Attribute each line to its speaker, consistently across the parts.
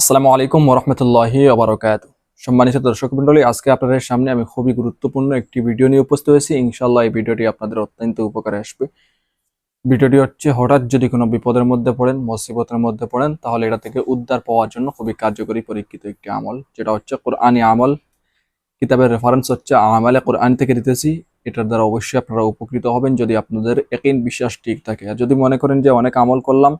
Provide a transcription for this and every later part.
Speaker 1: আসসালামু আলাইকুম ওরহমতুল্লাহি আবরকাত সম্মানিত দর্শক মন্ডলী আজকে আপনাদের সামনে আমি খুবই গুরুত্বপূর্ণ একটি ভিডিও নিয়ে উপস্থিত হয়েছি। ইনশাল্লাহ এই ভিডিওটি আপনাদের অত্যন্ত উপকারে আসবে। ভিডিওটি হচ্ছে, হঠাৎ যদি কোনো বিপদের মধ্যে পড়েন, মুসিবতের মধ্যে পড়েন, তাহলে এটা থেকে উদ্ধার পাওয়ার জন্য খুবই কার্যকরী পরীক্ষিত একটি আমল। যেটা হচ্ছে কোরআনি আমল। কিতাবের রেফারেন্স হচ্ছে, আমালে কোরআন থেকে দিতেছি। এটার দ্বারা অবশ্যই আপনারা উপকৃত হবেন যদি আপনাদের একিন বিশ্বাস ঠিক থাকে। আর যদি মনে করেন যে, অনেক আমল করলাম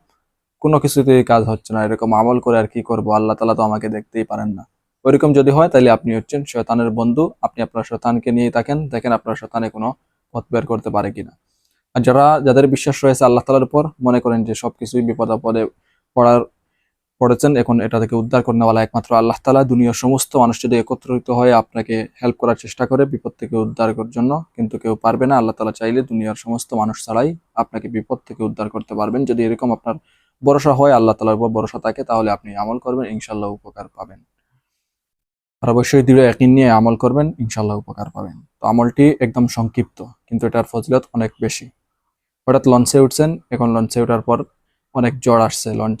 Speaker 1: কোনো কিছুতেই কাজ হচ্ছে না। এরকম আমল করে আর কি করব? আল্লাহ তালা তো আমাকে দেখতেই পারেন না। ওইরকম যদি হয় তাহলে আপনি হচ্ছেন শয়তানের বন্ধু। আপনি আপনার শয়তানকে নিয়ে থাকেন। দেখেন আপনার শয়তানে কোনো পথ বের করতে পারে কিনা। আর যারা, যাদের বিশ্বাস রয়েছে আল্লাহ তালার উপর, মনে করেন যে সবকিছুই বিপদ আপদে পড়ার, পড়েছেন, এখন এটা থেকে উদ্ধার করে নেওয়ালা একমাত্র আল্লাহ তালা। দুনিয়ার সমস্ত মানুষ যদি একত্রিত হয়ে আপনাকে হেল্প করার চেষ্টা করে, বিপদ থেকে উদ্ধার করার জন্য, কিন্তু কেউ পারবে না। আল্লাহ তালা চাইলে দুনিয়ার সমস্ত মানুষ ছাড়াই আপনাকে বিপদ থেকে উদ্ধার করতে পারবেন। যদি এরকম আপনার ভরসা হয় আল্লাহ তালার উপর ভরসা থাকে, তাহলে আপনি আমল করবেন ইনশাল্লাহ উপকার পাবেন। আর অবশ্যই দৃঢ় একই নিয়ে আমল করবেন ইনশাল্লাহ উপকার পাবেন। তো আমলটি একদম সংক্ষিপ্ত, কিন্তু এটার ফজিলত অনেক বেশি। হঠাৎ লঞ্চে উঠছেন, এখন লঞ্চে ওঠার পর অনেক জ্বর আসছে, লঞ্চ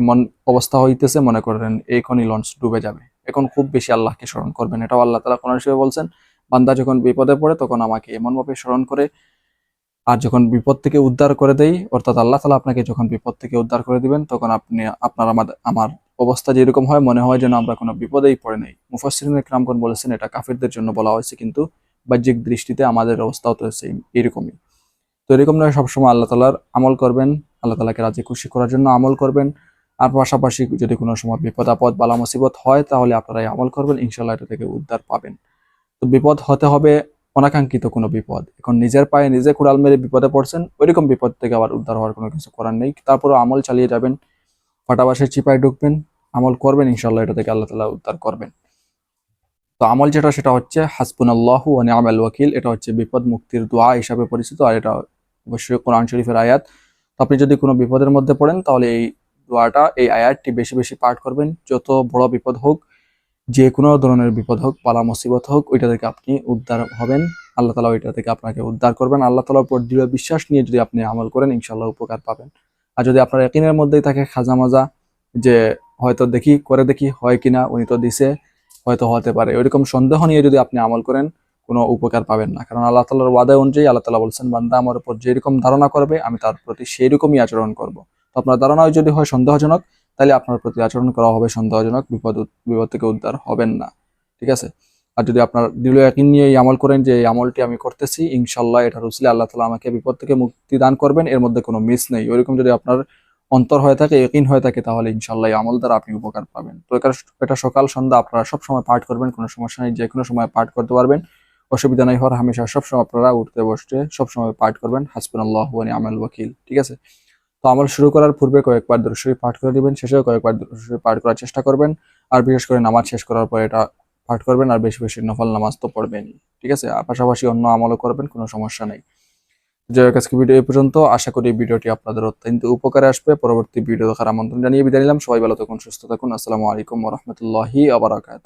Speaker 1: এমন অবস্থা হইতেছে, মনে করেন এইখনই লঞ্চ ডুবে যাবে। এখন খুব বেশি আল্লাহকে স্মরণ করবেন, এটাও আল্লাহ তালা কোন হিসেবে বলছেন, বান্দা যখন বিপদে পড়ে, তখন আমাকে এমনভাবে স্মরণ করে আর যখন বিপদ থেকে উদ্ধার করে দেই, অর্থাৎ আল্লাহ তালা আপনাকে যখন বিপদ থেকে উদ্ধার করে দিবেন, তখন আপনি, আপনার আমাদের আমার অবস্থা যেরকম হয়, মনে হয় যেন আমরা কোনো বিপদেই পড়ে নেই। মুফাসিরিনের ক্রামগণ বলেছেন, এটা কাফিরদের জন্য বলা হয়েছে, কিন্তু বাহ্যিক দৃষ্টিতে আমাদের অবস্থাও তো সেই এরকমই। তো এরকম নয়, সবসময় আল্লাহ তালার আমল করবেন, আল্লাহ তালাকে রাজি খুশি করার জন্য আমল করবেন। আর পাশাপাশি যদি কোনো সময় বিপদ, আপদ বালা মুসিবত হয়, তাহলে আপনারা এই আমল করবেন ইনশাল্লাহ এটা থেকে উদ্ধার পাবেন। তো বিপদ হতে হবে অনাকাঙ্ক্ষিত কোনো বিপদ। এখন নিজের পায়ে নিজে কুড়াল মেরে বিপদে পড়ছেন, ওইরকম বিপদ থেকে আবার উদ্ধার হওয়ার কোনো কিছু করার নেই। তারপরে আমল চালিয়ে যাবেন, ফাটাবাসের চিপায় ঢুকবেন, আমল করবেন ইনশাল্লাহ এটা থেকে আল্লাহ তালা উদ্ধার করবেন। তো আমল যেটা, সেটা হচ্ছে হাসপুন আল্লাহ ও নিয়ামাল ওয়াকিল, এটা হচ্ছে বিপদ মুক্তির দোয়া হিসাবে পরিচিত, আর এটা অবশ্যই কোরআন শরীফের আয়াত। আপনি যদি কোনো বিপদের মধ্যে পড়েন, তাহলে এই দোয়াটা, এই আয়াতটি বেশি বেশি পাঠ করবেন। যত বড় বিপদ হোক যে কোনো ধরনের বিপদ হোক পালা মুসিবত হোক, ওইটা থেকে আপনি উদ্ধার হবেন। আল্লাহ তালা ওইটা থেকে আপনাকে উদ্ধার করবেন। আল্লাহ তালার উপর দৃঢ় বিশ্বাস নিয়ে যদি আপনি আমল করেন ইনশাল্লাহ উপকার পাবেন। আর যদি আপনার একিনের মধ্যেই থাকে খাজা মাজা যে হয়তো দেখি, করে দেখি হয় কিনা, উনি তো দিছে, হয়তো হতে পারে। ওইরকম সন্দেহ নিয়ে যদি আপনি আমল করেন, কোনো উপকার পাবেন না। কারণ আল্লাহ তালার ওয়াদা অনুযায়ী আল্লাহ তালা বলছেন, বান্দা আমার উপর যেরকম ধারণা করবে, আমি তার প্রতি সেই রকমই আচরণ করব। তো আপনার ধারণাও যদি হয় সন্দেহজনক তাহলে আপনার প্রতি আচরণ করা হবে সন্দেহজনক, বিপদ বিপদ থেকে উদ্ধার হবেন না। ঠিক আছে? আর যদি আপনার দৃঢ় একই নিয়ে এই আমল করেন যে এই আমলটি আমি করতেছি ইনশাল্লাহ এটা রুসলে আল্লাহ তালা আমাকে বিপদ থেকে মুক্তি দান করবেন, এর মধ্যে কোনো মিস নেই। ওইরকম যদি আপনার অন্তর হয়ে থাকে একিন হয়ে থাকে, তাহলে ইনশাল্লাহ আমল দ্বারা আপনি উপকার পাবেন। তো এটা সকাল, সন্ধ্যা আপনারা সব সময় পাঠ করবেন, কোনো সমস্যা নেই যে কোনো সময় পাঠ করতে পারবেন। অসুবিধা নাই, হওয়ার হামেশা সবসময় আপনারা উঠতে, বসতে সবসময় পাঠ করবেন। হাসপুন আল্লাহ আমল ওয়াকিল। ঠিক আছে? তো আমল শুরু করার পূর্বে কয়েকবার দর্শরী পাঠ করে দিবেন শেষেও কয়েকবার দর্শরী পাঠ করার চেষ্টা করবেন, আর বিশেষ করে নামাজ শেষ করার পর এটা পাঠ করবেন আর বেশি বেশি নফল নামাজ তো পড়বেনই ঠিক আছে? পাশাপাশি অন্য আমলও করবেন, কোনো সমস্যা নেই। হোক, আজকে ভিডিও এই পর্যন্ত। আশা করি ভিডিওটি আপনাদের অত্যন্ত উপকারে আসবে। পরবর্তী ভিডিও দেখার আমন্ত্রণ জানিয়ে বিদায় নিলাম। সবাই ভালো থাকুন, সুস্থ থাকুন। আসসালামু আলাইকুম রহমতুল্লাহি আবরাকাত